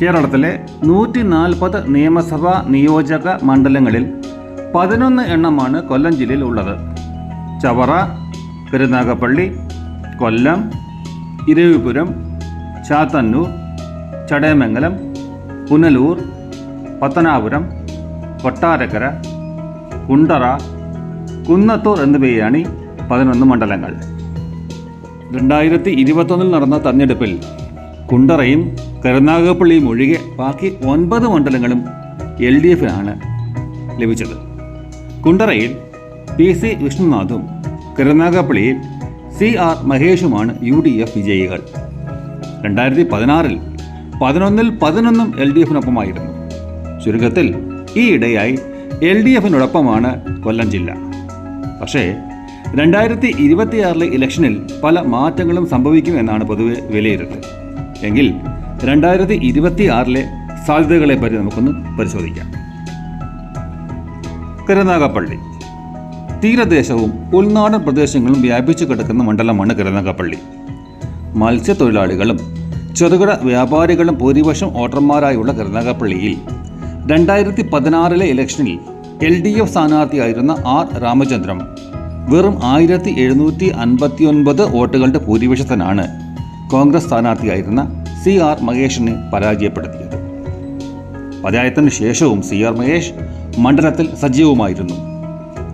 കേരളത്തിലെ നൂറ്റി നാൽപ്പത് നിയമസഭാ നിയോജക മണ്ഡലങ്ങളിൽ പതിനൊന്ന് എണ്ണമാണ് കൊല്ലം ജില്ലയിൽ ഉള്ളത്. ചവറ കരുനാഗപ്പള്ളി കൊല്ലം ഇരവിപുരം ചാത്തന്നൂർ ചടയമംഗലം പുനലൂർ പത്തനാപുരം കൊട്ടാരക്കര കുണ്ടറ കുന്നത്തൂർ എന്നിവയാണ് പതിനൊന്ന് മണ്ഡലങ്ങൾ. രണ്ടായിരത്തി ഇരുപത്തൊന്നിൽ നടന്ന തെരഞ്ഞെടുപ്പിൽ കുണ്ടറയും കരുനാഗപ്പള്ളിയും ഒഴികെ ബാക്കി ഒൻപത് മണ്ഡലങ്ങളും എൽ ഡി എഫിനാണ് ലഭിച്ചത്. കുണ്ടറയിൽ പി സി വിഷ്ണുനാഥും കരുനാഗപ്പള്ളിയിൽ സി ആർ മഹേഷുമാണ് യു ഡി എഫ് വിജയികൾ. രണ്ടായിരത്തി പതിനാറിൽ പതിനൊന്നിൽ പതിനൊന്നും എൽ ഡി എഫിനൊപ്പമായിരുന്നു ചുരുക്കത്തിൽ ഈയിടെയായി എൽ ഡി എഫിനോടൊപ്പമാണ് കൊല്ലം ജില്ല. പക്ഷേ രണ്ടായിരത്തി ഇരുപത്തിയാറിലെ ഇലക്ഷനിൽ പല മാറ്റങ്ങളും സംഭവിക്കുമെന്നാണ് പൊതുവെ വിലയിരുത്തൽ. എങ്കിൽ രണ്ടായിരത്തി ഇരുപത്തി ആറിലെ സാധ്യതകളെ പറ്റി നമുക്കൊന്ന് പരിശോധിക്കാം. കരുനാഗപ്പള്ളി. തീരദേശവും ഉൾനാടൻ പ്രദേശങ്ങളും വ്യാപിച്ചു കിടക്കുന്ന മണ്ഡലമാണ് കരുനാഗപ്പള്ളി. മത്സ്യത്തൊഴിലാളികളും ചെറുകിട വ്യാപാരികളും ഭൂരിപക്ഷം വോട്ടർമാരായുള്ള കരുനാഗപ്പള്ളിയിൽ രണ്ടായിരത്തി പതിനാറിലെ ഇലക്ഷനിൽ എൽ ഡി എഫ് സ്ഥാനാർത്ഥിയായിരുന്ന ആർ. രാമചന്ദ്രൻ വെറും ആയിരത്തി എഴുന്നൂറ്റി അൻപത്തി ഒൻപത് വോട്ടുകളുടെ ഭൂരിപക്ഷത്തിനാണ് കോൺഗ്രസ് സ്ഥാനാർത്ഥിയായിരുന്ന സി ആർ മഹേഷിനെ പരാജയപ്പെടുത്തിയത്. പരാജയത്തിന് ശേഷവും സി ആർ മഹേഷ് മണ്ഡലത്തിൽ സജീവമായിരുന്നു.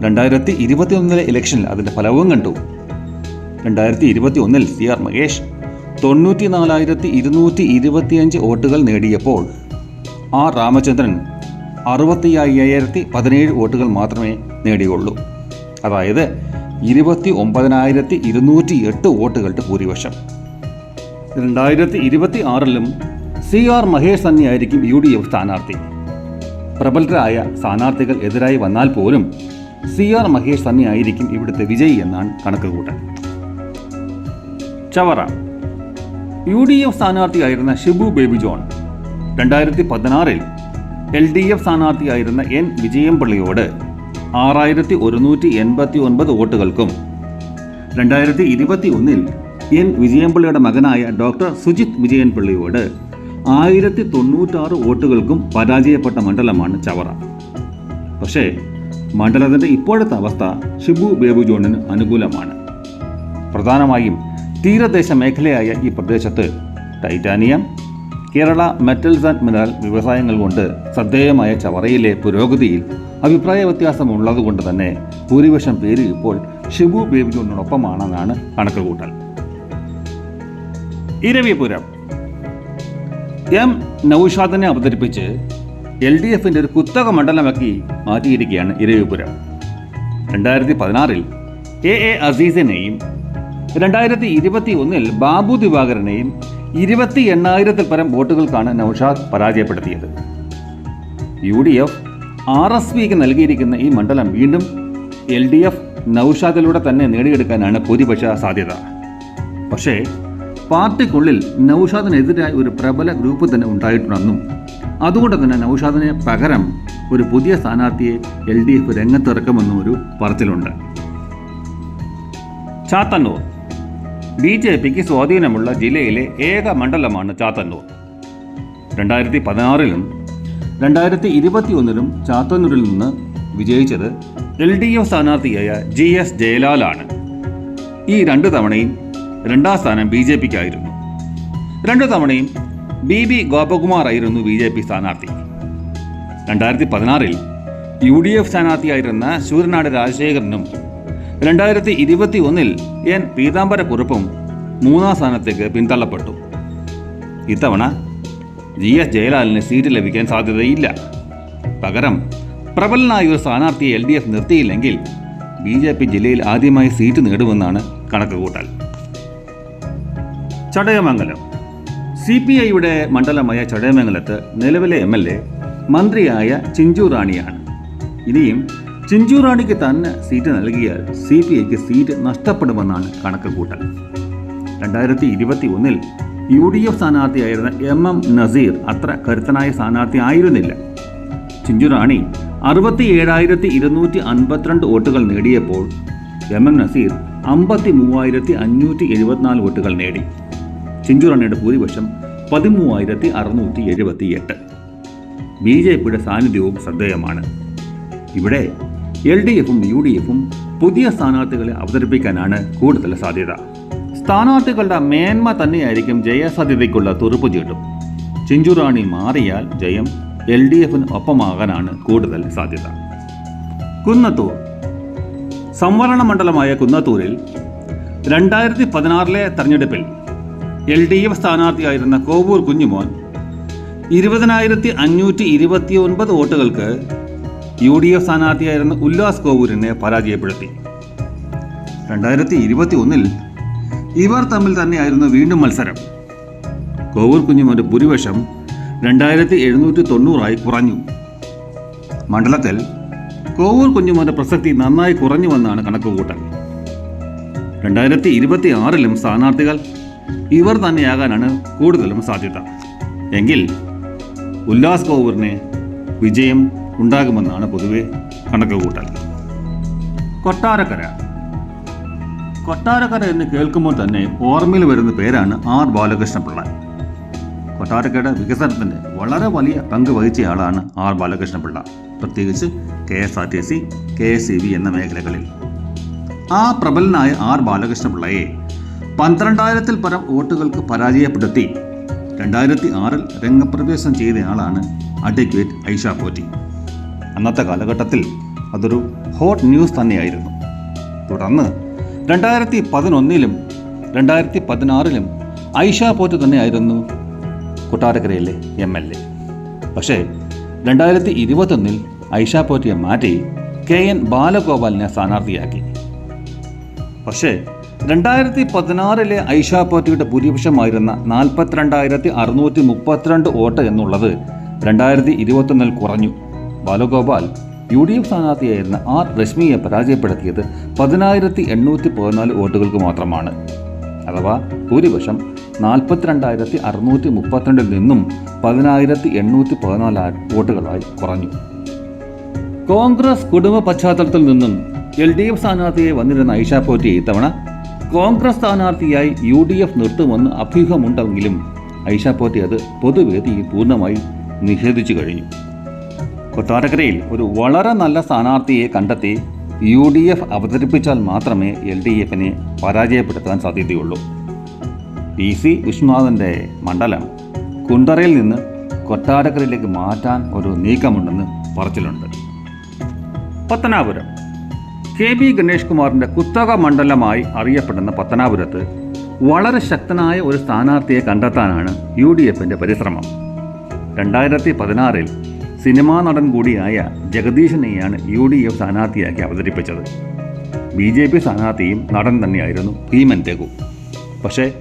രണ്ടായിരത്തി ഇരുപത്തിയൊന്നിലെ ഇലക്ഷനിൽ അതിന്റെ ഫലവും കണ്ടു. രണ്ടായിരത്തി ഇരുപത്തി ഒന്നിൽ സി ആർ മഹേഷ് തൊണ്ണൂറ്റി നാലായിരത്തി ഇരുന്നൂറ്റി ഇരുപത്തിയഞ്ച് വോട്ടുകൾ നേടിയപ്പോൾ ആർ രാമചന്ദ്രൻ അറുപത്തി അയ്യായിരത്തി പതിനേഴ് വോട്ടുകൾ മാത്രമേ നേടിയുള്ളൂ. അതായത് ഇരുപത്തി ഒമ്പതിനായിരത്തി ഇരുന്നൂറ്റി എട്ട് വോട്ടുകളുടെ ഭൂരിപക്ഷം. രണ്ടായിരത്തി ഇരുപത്തി ആറിലും സി ആർ മഹേഷ് തന്നെയായിരിക്കും യു ഡി എഫ് സ്ഥാനാർത്ഥി. പ്രബലരായ സ്ഥാനാർത്ഥികൾ എതിരായി വന്നാൽ പോലും സി ആർ മഹേഷ് തന്നെയായിരിക്കും ഇവിടുത്തെ വിജയി എന്നാണ് കണക്കുകൂട്ടൽ. ചവറ. യു ഡി എഫ് സ്ഥാനാർത്ഥിയായിരുന്ന ഷിബു ബേബി ജോൺ രണ്ടായിരത്തി പതിനാറിൽ എൽ ഡി എഫ് സ്ഥാനാർത്ഥിയായിരുന്ന എൻ വിജയംപള്ളിയോട് ആറായിരത്തി ഒരുന്നൂറ്റി എൺപത്തി ഒൻപത് വോട്ടുകൾക്കും രണ്ടായിരത്തി ഇരുപത്തി ഒന്നിൽ എൻ വിജയൻപിള്ളിയുടെ മകനായ ഡോക്ടർ സുജിത് വിജയൻപിള്ളിയോട് ആയിരത്തി തൊണ്ണൂറ്റാറ് വോട്ടുകൾക്കും പരാജയപ്പെട്ട മണ്ഡലമാണ് ചവറ. പക്ഷേ മണ്ഡലത്തിന്റെ ഇപ്പോഴത്തെ അവസ്ഥ ഷിബു ബേബു ജോണിന് അനുകൂലമാണ്. പ്രധാനമായും തീരദേശ മേഖലയായ ഈ പ്രദേശത്ത് titanium Kerala metals and mineral വ്യവസായങ്ങൾ കൊണ്ട് ശ്രദ്ധേയമായ ചവറയിലെ പുരോഗതിയിൽ അഭിപ്രായ വ്യത്യാസമുള്ളതുകൊണ്ട് തന്നെ ഭൂരിപക്ഷം പേര് ഇപ്പോൾ ഷിബു ബേബി ജോണിനൊപ്പമാണെന്നാണ് കണക്കുകൂട്ടൽ. ഇരവിപുരം എം നൌഷാദിനെ അവതരിപ്പിച്ച് എൽ ഡി എഫിന്റെ ഒരു കുത്തക മണ്ഡലമാക്കി മാറ്റിയിരിക്കുകയാണ് ഇരവിപുരം രണ്ടായിരത്തി പതിനാറിൽ എ എ അസീസിനെയും രണ്ടായിരത്തി ഇരുപത്തി ഒന്നിൽ ബാബു ദിവാകരനെയും ഇരുപത്തി എണ്ണായിരത്തിൽ പരം വോട്ടുകൾക്കാണ് നൌഷാദ് പരാജയപ്പെടുത്തിയത്. U D F R S പിക്ക് നൽകിയിരിക്കുന്ന ഈ മണ്ഡലം വീണ്ടും എൽ ഡി എഫ് നൌഷാദിലൂടെ തന്നെ നേടിയെടുക്കാനാണ് ഭൂരിപക്ഷ സാധ്യത. പക്ഷേ പാർട്ടിക്കുള്ളിൽ നൌഷാദിനെതിരായ ഒരു പ്രബല ഗ്രൂപ്പ് തന്നെ ഉണ്ടായിട്ടുണ്ടെന്നും അതുകൊണ്ട് തന്നെ നൌഷാദിന് പകരം ഒരു പുതിയ സ്ഥാനാർത്ഥിയെ എൽ ഡി എഫ് രംഗത്തിറക്കുമെന്നും ഒരു പറച്ചിലുണ്ട്. ചാത്തന്നൂർ. ബി ജെ പിക്ക് സ്വാധീനമുള്ള ജില്ലയിലെ ഏക മണ്ഡലമാണ് ചാത്തന്നൂർ. രണ്ടായിരത്തി പതിനാറിലും രണ്ടായിരത്തി ഇരുപത്തിയൊന്നിലും ചാത്തന്നൂരിൽ നിന്ന് വിജയിച്ചത് എൽ ഡി എഫ് സ്ഥാനാർത്ഥിയായ ജി എസ് ജയലാലാണ്. ഈ രണ്ട് തവണയും രണ്ടാം സ്ഥാനം ബി ജെ പിക്കായിരുന്നു. രണ്ടു തവണയും ബി ബി ഗോപകുമാർ ആയിരുന്നു ബി ജെ പി സ്ഥാനാർത്ഥി. രണ്ടായിരത്തി പതിനാറിൽ യു ഡി എഫ് സ്ഥാനാർത്ഥിയായിരുന്ന ശൂരനാട് രാജശേഖരനും രണ്ടായിരത്തി ഇരുപത്തി ഒന്നിൽ എൻ പീതാംബരക്കുറുപ്പും മൂന്നാം സ്ഥാനത്തേക്ക് പിന്തള്ളപ്പെട്ടു. ഇത്തവണ ജി എസ് ജയലാലിന് സീറ്റ് ലഭിക്കാൻ സാധ്യതയില്ല. പകരം പ്രബലനായ ഒരു സ്ഥാനാർത്ഥിയെ എൽ ഡി എഫ് നിർത്തിയില്ലെങ്കിൽ ബി ജെ പി ജില്ലയിൽ ആദ്യമായി സീറ്റ് നേടുമെന്നാണ് കണക്കുകൂട്ടൽ. ചടയമംഗലം. സി പി ഐയുടെ മണ്ഡലമായ ചടയമംഗലത്ത് നിലവിലെ എം എൽ എ മന്ത്രിയായ ചിഞ്ചു റാണിയാണ്. ഇനിയും ചിഞ്ചു റാണിക്ക് തന്നെ സീറ്റ് നൽകിയാൽ സി പി ഐക്ക് സീറ്റ് നഷ്ടപ്പെടുമെന്നാണ് കണക്ക് കൂട്ടൽ രണ്ടായിരത്തി ഇരുപത്തി ഒന്നിൽ യു ഡി എഫ് സ്ഥാനാർത്ഥിയായിരുന്ന എം എം നസീർ അത്ര കരുത്തനായ സ്ഥാനാർത്ഥി ആയിരുന്നില്ല. ചിഞ്ചു റാണി അറുപത്തി ഏഴായിരത്തി ഇരുന്നൂറ്റി അൻപത്തിരണ്ട് വോട്ടുകൾ നേടിയപ്പോൾ എം എം നസീർ അമ്പത്തി മൂവായിരത്തി അഞ്ഞൂറ്റി എഴുപത്തിനാല് വോട്ടുകൾ നേടി. ചിഞ്ചു റാണിയുടെ ഭൂരിപക്ഷം പതിമൂവായിരത്തി അറുന്നൂറ്റി എഴുപത്തി എട്ട് ബി ജെ പിയുടെ സാന്നിധ്യവും ശ്രദ്ധേയമാണ്. ഇവിടെ എൽ ഡി എഫും യു ഡി എഫും പുതിയ സ്ഥാനാർത്ഥികളെ അവതരിപ്പിക്കാനാണ് കൂടുതൽ സാധ്യത. സ്ഥാനാർത്ഥികളുടെ മേന്മ തന്നെയായിരിക്കും ജയസാധ്യതയ്ക്കുള്ള തുറുപ്പുചീട്ടും ചിഞ്ചുറാണി മാറിയാൽ ജയം എൽ ഡി എഫിന് ഒപ്പമാകാനാണ് കൂടുതൽ സാധ്യത. കുന്നത്തൂർ. സംവരണ മണ്ഡലമായ കുന്നത്തൂരിൽ രണ്ടായിരത്തി പതിനാറിലെ തെരഞ്ഞെടുപ്പിൽ എൽ ഡി എഫ് സ്ഥാനാർത്ഥിയായിരുന്ന കോവൂർ കുഞ്ഞുമോൻ ഇരുപതിനായിരത്തി അഞ്ഞൂറ്റി ഇരുപത്തി ഒൻപത് വോട്ടുകൾക്ക് യു ഡി എഫ് സ്ഥാനാർത്ഥിയായിരുന്ന ഉല്ലാസ് കോവൂരിനെ പരാജയപ്പെടുത്തി. രണ്ടായിരത്തി ഇരുപത്തി ഒന്നിൽ ഇവർ തമ്മിൽ തന്നെയായിരുന്നു വീണ്ടും മത്സരം. കോവൂർ കുഞ്ഞുമോന്റെ ഭൂരിപക്ഷം രണ്ടായിരത്തി എഴുന്നൂറ്റി തൊണ്ണൂറായി കുറഞ്ഞു. മണ്ഡലത്തിൽ കോവൂർ കുഞ്ഞുമോന്റെ പ്രസക്തി നന്നായി കുറഞ്ഞുവെന്നാണ് കണക്കുകൂട്ടൽ. രണ്ടായിരത്തി ഇരുപത്തി ആറിലും സ്ഥാനാർത്ഥികൾ ഇവർ തന്നെയാകാനാണ് കൂടുതലും സാധ്യത. എങ്കിൽ ഉല്ലാസ് കോവൂറിന് വിജയം ഉണ്ടാകുമെന്നാണ് പൊതുവെ കണക്ക് കണക്കുകൂട്ടൽ. കൊട്ടാരക്കര. കൊട്ടാരക്കര എന്ന് കേൾക്കുമ്പോൾ തന്നെ ഓർമ്മയിൽ വരുന്ന പേരാണ് ആർ ബാലകൃഷ്ണപിള്ള കൊട്ടാരക്കരയുടെ വികസനത്തിന്റെ വളരെ വലിയ പങ്ക് വഹിച്ചയാളാണ് ആർ ബാലകൃഷ്ണപിള്ള പ്രത്യേകിച്ച് K S R T C K S E B എന്ന മേഖലകളിൽ. ആ പ്രബലനായ ആർ ബാലകൃഷ്ണപിള്ളയെ പന്ത്രണ്ടായിരത്തിൽ പരം വോട്ടുകൾക്ക് പരാജയപ്പെടുത്തി. രണ്ടായിരത്തി ആറിൽ രംഗപ്രവേശം ചെയ്തയാളാണ് അഡ്വക്കേറ്റ് ഐഷ പോറ്റി. അന്നത്തെ കാലഘട്ടത്തിൽ അതൊരു ഹോട്ട് ന്യൂസ് തന്നെയായിരുന്നു. തുടർന്ന് രണ്ടായിരത്തി പതിനൊന്നിലും രണ്ടായിരത്തി പതിനാറിലും ഐഷ പോറ്റ് തന്നെയായിരുന്നു കൊട്ടാരക്കരയിലെ എം എൽ എ. പക്ഷേ രണ്ടായിരത്തി ഇരുപത്തൊന്നിൽ ഐഷ പോറ്റിയെ മാറ്റി കെ എൻ ബാലഗോപാലിനെ സ്ഥാനാർത്ഥിയാക്കി. പക്ഷേ രണ്ടായിരത്തി പതിനാറിലെ ഐഷ പാർട്ടിയുടെ ഭൂരിപക്ഷമായിരുന്ന നാൽപ്പത്തിരണ്ടായിരത്തി അറുന്നൂറ്റി മുപ്പത്തിരണ്ട് വോട്ട് എന്നുള്ളത് രണ്ടായിരത്തി ഇരുപത്തൊന്നിൽ കുറഞ്ഞു. ബാലഗോപാൽ യു ഡി എഫ് സ്ഥാനാർത്ഥിയായിരുന്ന ആർ രശ്മിയെ പരാജയപ്പെടുത്തിയത് പതിനായിരത്തി എണ്ണൂറ്റി പതിനാല് വോട്ടുകൾക്ക് മാത്രമാണ്. അഥവാ ഭൂരിപക്ഷം നാൽപ്പത്തിരണ്ടായിരത്തി അറുന്നൂറ്റി മുപ്പത്തിരണ്ടിൽ നിന്നും പതിനായിരത്തി എണ്ണൂറ്റി പതിനാല് വോട്ടുകളായി കുറഞ്ഞു. കോൺഗ്രസ് കുടുംബ പശ്ചാത്തലത്തിൽ നിന്നും എൽ ഡി എഫ് സ്ഥാനാർത്ഥിയെ വന്നിരുന്ന ഐഷ പോറ്റി ഇത്തവണ കോൺഗ്രസ് സ്ഥാനാർത്ഥിയായി യു ഡി എഫ് നിർത്തുമെന്ന് അഭ്യൂഹമുണ്ടെങ്കിലും ഐഷ പോറ്റി അത് പൊതുവേദിയിൽ പൂർണമായി നിഷേധിച്ചു കഴിഞ്ഞു. കൊട്ടാരക്കരയിൽ ഒരു വളരെ നല്ല സ്ഥാനാർത്ഥിയെ കണ്ടെത്തി യു ഡി എഫ് അവതരിപ്പിച്ചാൽ മാത്രമേ എൽ ഡി എഫിനെ പരാജയപ്പെടുത്താൻ സാധ്യതയുള്ളൂ. പി സി വിശ്വനാഥന്റെ മണ്ഡലം കുണ്ടറയിൽ നിന്ന് കൊട്ടാരക്കരയിലേക്ക് മാറ്റാൻ ഒരു നീക്കമുണ്ടെന്ന് പറച്ചിലുണ്ട്. പത്തനാപുരം കെ ബി ഗണേഷ് കുമാറിന്റെ കുത്തക മണ്ഡലമായി അറിയപ്പെടുന്ന പത്തനാപുരത്ത് വളരെ ശക്തനായ ഒരു സ്ഥാനാർത്ഥിയെ കണ്ടെത്താനാണ് യു ഡി എഫിന്റെ പരിശ്രമം. രണ്ടായിരത്തി പതിനാറിൽ സിനിമാ നടൻ കൂടിയായ ജഗദീശനെയാണ് യു ഡി എഫ് സ്ഥാനാർത്ഥിയാക്കി അവതരിപ്പിച്ചത്. ബി ജെ പി സ്ഥാനാർത്ഥിയും നടൻ തന്നെയായിരുന്നു ഭീമൻ രഘു. പക്ഷേ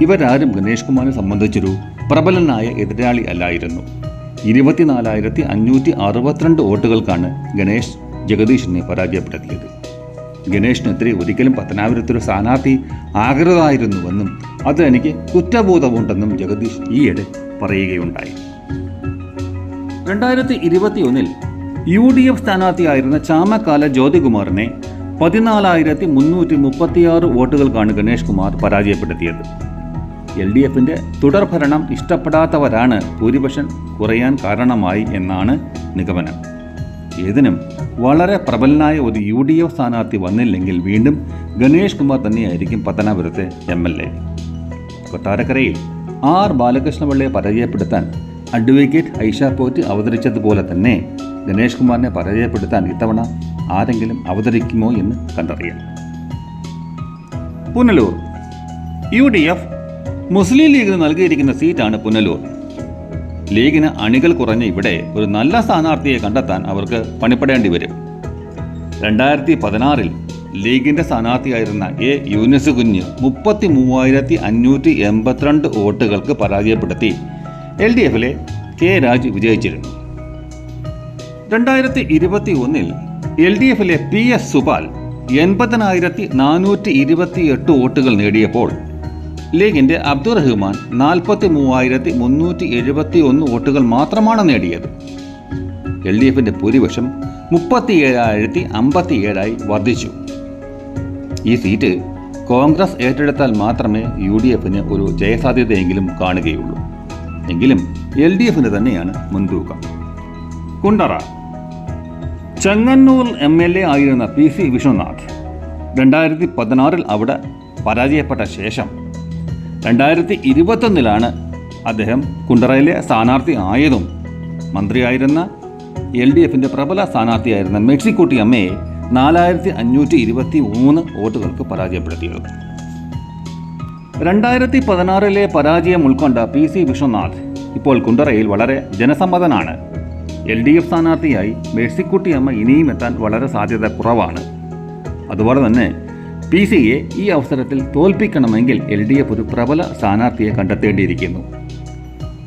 ഇവരാരും ഗണേഷ് കുമാറിനെ സംബന്ധിച്ചൊരു പ്രബലനായ എതിരാളി അല്ലായിരുന്നു. ഇരുപത്തിനാലായിരത്തി അഞ്ഞൂറ്റി അറുപത്തിരണ്ട് വോട്ടുകൾക്കാണ് ഗണേഷ് ജഗദീഷിനെ പരാജയപ്പെടുത്തിയത്. ഗണേഷിനെതിരെ ഒരിക്കലും പത്തനാപുരത്തൊരു സ്ഥാനാർത്ഥി ആകരുതായിരുന്നുവെന്നും അത് എനിക്ക് കുറ്റബോധമുണ്ടെന്നും ജഗദീഷ് ഈയിടെ പറയുകയുണ്ടായി. രണ്ടായിരത്തി ഇരുപത്തിയൊന്നിൽ യു ഡി എഫ് സ്ഥാനാർത്ഥിയായിരുന്ന ചാമക്കാല ജ്യോതികുമാറിനെ പതിനാലായിരത്തി മുന്നൂറ്റി മുപ്പത്തിയാറ് വോട്ടുകൾക്കാണ് ഗണേഷ് കുമാർ പരാജയപ്പെടുത്തിയത്. എൽ ഡി എഫിന്റെ തുടർഭരണം ഇഷ്ടപ്പെടാത്തവരാണ് ഭൂരിപക്ഷം കുറയാൻ കാരണമായി എന്നാണ് നിഗമനം. ഏതിനും വളരെ പ്രബലനായ ഒരു യു ഡി എഫ് സ്ഥാനാർത്ഥി വന്നില്ലെങ്കിൽ വീണ്ടും ഗണേഷ് കുമാർ തന്നെയായിരിക്കും പത്തനാപുരത്തെ എം എൽ എ. കൊട്ടാരക്കരയിൽ ആർ ബാലകൃഷ്ണപിള്ളയെ പരാജയപ്പെടുത്താൻ അഡ്വക്കേറ്റ് ഐഷ പോറ്റ് അവതരിച്ചതുപോലെ തന്നെ ഗണേഷ് കുമാറിനെ പരാജയപ്പെടുത്താൻ ഇത്തവണ ആരെങ്കിലും അവതരിക്കുമോ എന്ന് കണ്ടറിയാം. Punalur. U D F Muslim ലീഗിന് നൽകിയിരിക്കുന്ന സീറ്റാണ് പുനലൂർ. ലീഗിന് അണികൾ കുറഞ്ഞ ഇവിടെ ഒരു നല്ല സ്ഥാനാർത്ഥിയെ കണ്ടെത്താൻ അവർക്ക് പണിപ്പെടേണ്ടി വരും. രണ്ടായിരത്തി പതിനാറിൽ ലീഗിന്റെ സ്ഥാനാർത്ഥിയായിരുന്ന എ യൂനിസ് കുഞ്ഞ് മുപ്പത്തി മൂവായിരത്തി അഞ്ഞൂറ്റി എൺപത്തിരണ്ട് വോട്ടുകൾക്ക് പരാജയപ്പെടുത്തി. എൽ ഡി എഫിലെ കെ രാജ് വിജയിച്ചിരുന്നു. രണ്ടായിരത്തി ഇരുപത്തി ഒന്നിൽ എൽ ഡി എഫിലെ പി എസ് സുപാൽ എൺപതിനായിരത്തി നാനൂറ്റി ഇരുപത്തി എട്ട് വോട്ടുകൾ നേടിയപ്പോൾ ലീഗിന്റെ അബ്ദുറഹ്മാൻ നാൽപ്പത്തി മൂവായിരത്തി മുന്നൂറ്റി എഴുപത്തി ഒന്ന് വോട്ടുകൾ മാത്രമാണ് നേടിയത്. എൽ ഡി എഫിന്റെ ഭൂരിപക്ഷം മുപ്പത്തി ഏഴായിരത്തി അമ്പത്തി ഏഴായി വർദ്ധിച്ചു. ഈ സീറ്റ് കോൺഗ്രസ് ഏറ്റെടുത്താൽ മാത്രമേ യു ഡി എഫിന് ഒരു ജയസാധ്യതയെങ്കിലും കാണുകയുള്ളൂ. എങ്കിലും എൽ ഡി എഫിന് തന്നെയാണ് മുൻതൂക്കം. Kundara. Chengannur M L A ആയിരുന്ന പി സി വിശ്വനാഥ് രണ്ടായിരത്തി പതിനാറിൽ അവിടെ പരാജയപ്പെട്ട ശേഷം രണ്ടായിരത്തി ഇരുപത്തൊന്നിലാണ് അദ്ദേഹം കുണ്ടറയിലെ സ്ഥാനാർത്ഥി ആയതും. മന്ത്രിയായിരുന്ന എൽ ഡി എഫിന്റെ പ്രബല സ്ഥാനാർത്ഥിയായിരുന്ന മെഴ്സിക്കുട്ടി അമ്മയെ നാലായിരത്തി അഞ്ഞൂറ്റി ഇരുപത്തി മൂന്ന് വോട്ടുകൾക്ക് പരാജയപ്പെടുത്തിയത്. രണ്ടായിരത്തി പതിനാറിലെ പരാജയം ഉൾക്കൊണ്ട പി സി വിശ്വനാഥ് ഇപ്പോൾ കുണ്ടറയിൽ വളരെ ജനസമ്മതനാണ്. എൽ ഡി എഫ് സ്ഥാനാർത്ഥിയായി മേഴ്സിക്കുട്ടി അമ്മ ഇനിയും എത്താൻ വളരെ സാധ്യത കുറവാണ്. അതുപോലെ തന്നെ പി സിയെ ഈ അവസരത്തിൽ തോൽപ്പിക്കണമെങ്കിൽ എൽ ഡി എഫ് ഒരു പ്രബല സ്ഥാനാർത്ഥിയെ കണ്ടെത്തേണ്ടിയിരിക്കുന്നു.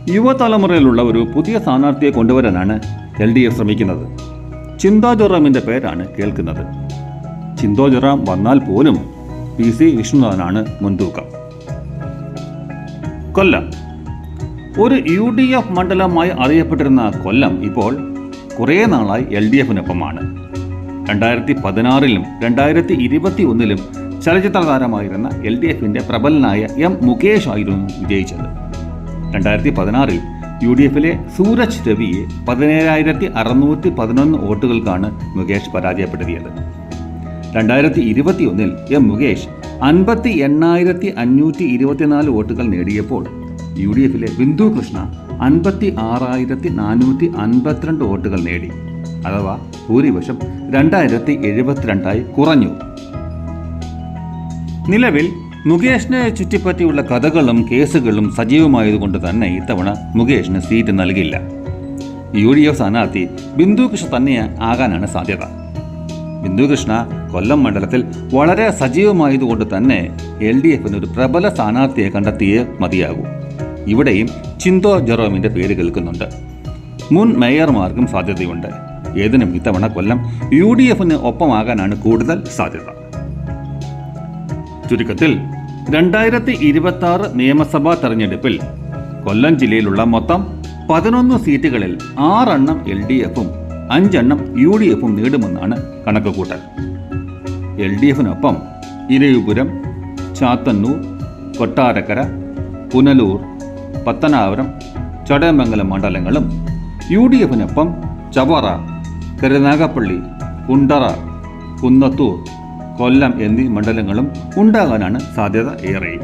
യുവതലമുറയിലുള്ള ഒരു പുതിയ സ്ഥാനാർത്ഥിയെ കൊണ്ടുവരാനാണ് എൽ ഡി എഫ് ശ്രമിക്കുന്നത്. ചിന്താ ജൊറാമിന്റെ പേരാണ് കേൾക്കുന്നത്. ചിന്തോ ജൊറാം വന്നാൽ പോലും പി സി വിഷ്ണുനാഥനാണ് മുൻതൂക്കം. കൊല്ലം. ഒരു യു ഡി എഫ് മണ്ഡലമായി അറിയപ്പെട്ടിരുന്ന കൊല്ലം ഇപ്പോൾ കുറേ നാളായി എൽ ഡി എഫിനൊപ്പമാണ്. രണ്ടായിരത്തി പതിനാറിലും രണ്ടായിരത്തി ഇരുപത്തി ഒന്നിലും ചലച്ചിത്ര താരമായിരുന്ന എൽ ഡി എഫിന്റെ പ്രബലനായ എം മുകേഷ് ആയിരുന്നു വിജയിച്ചത്. രണ്ടായിരത്തി പതിനാറിൽ യു ഡി എഫിലെ സൂരജ് രവിയെ പതിനേഴായിരത്തി അറുന്നൂറ്റി പതിനൊന്ന് വോട്ടുകൾക്കാണ് മുകേഷ് പരാജയപ്പെടുത്തിയത്. രണ്ടായിരത്തി ഇരുപത്തി ഒന്നിൽ എം മുകേഷ് അൻപത്തി എണ്ണായിരത്തി അഞ്ഞൂറ്റി ഇരുപത്തിനാല് വോട്ടുകൾ നേടിയപ്പോൾ യു ഡി എഫിലെ ബിന്ദു കൃഷ്ണ അൻപത്തി ആറായിരത്തി നാനൂറ്റി അൻപത്തിരണ്ട് വോട്ടുകൾ നേടി. അഥവാ ഭൂരിപക്ഷം രണ്ടായിരത്തി എഴുപത്തിരണ്ടായി കുറഞ്ഞു. നിലവിൽ മുകേഷിനെ ചുറ്റിപ്പറ്റിയുള്ള കഥകളും കേസുകളും സജീവമായതുകൊണ്ട് തന്നെ ഇത്തവണ മുകേഷിന് സീറ്റ് നൽകില്ല. യു ഡി എഫ് സ്ഥാനാർത്ഥി ബിന്ദു കൃഷ്ണ തന്നെ ആകാനാണ് സാധ്യത. ബിന്ദു കൃഷ്ണ കൊല്ലം മണ്ഡലത്തിൽ വളരെ സജീവമായതുകൊണ്ട് തന്നെ എൽ ഡി എഫിന് ഒരു പ്രബല സ്ഥാനാർത്ഥിയെ കണ്ടെത്തിയേ മതിയാകൂ. ഇവിടെയും ചിന്തോ ജെറോമിന്റെ പേര് കേൾക്കുന്നുണ്ട്. മുൻ മേയർമാർക്കും സാധ്യതയുണ്ട്. ഏതിനും ഇത്തവണ കൊല്ലം യു ഡി എഫിന് ഒപ്പമാകാനാണ് കൂടുതൽ സാധ്യത. ചുരുക്കത്തിൽ രണ്ടായിരത്തി ഇരുപത്തി ആറ് നിയമസഭാ തെരഞ്ഞെടുപ്പിൽ കൊല്ലം ജില്ലയിലുള്ള മൊത്തം പതിനൊന്ന് സീറ്റുകളിൽ ആറെണ്ണം എൽ ഡി എഫും അഞ്ചെണ്ണം യു ഡി എഫും നേടുമെന്നാണ് കണക്കുകൂട്ടൽ. എൽ ഡി എഫിനൊപ്പം ഇരവിപുരം ചാത്തന്നൂർ കൊട്ടാരക്കര പുനലൂർ പത്തനാപുരം ചടയമംഗലം മണ്ഡലങ്ങളും യു ഡി എഫിനൊപ്പം ചവറ കരുനാഗപ്പള്ളി കുണ്ടറ കുന്നത്തൂർ കൊല്ലം എന്നീ മണ്ഡലങ്ങളും ഉണ്ടാകാനാണ് സാധ്യത ഏറെയും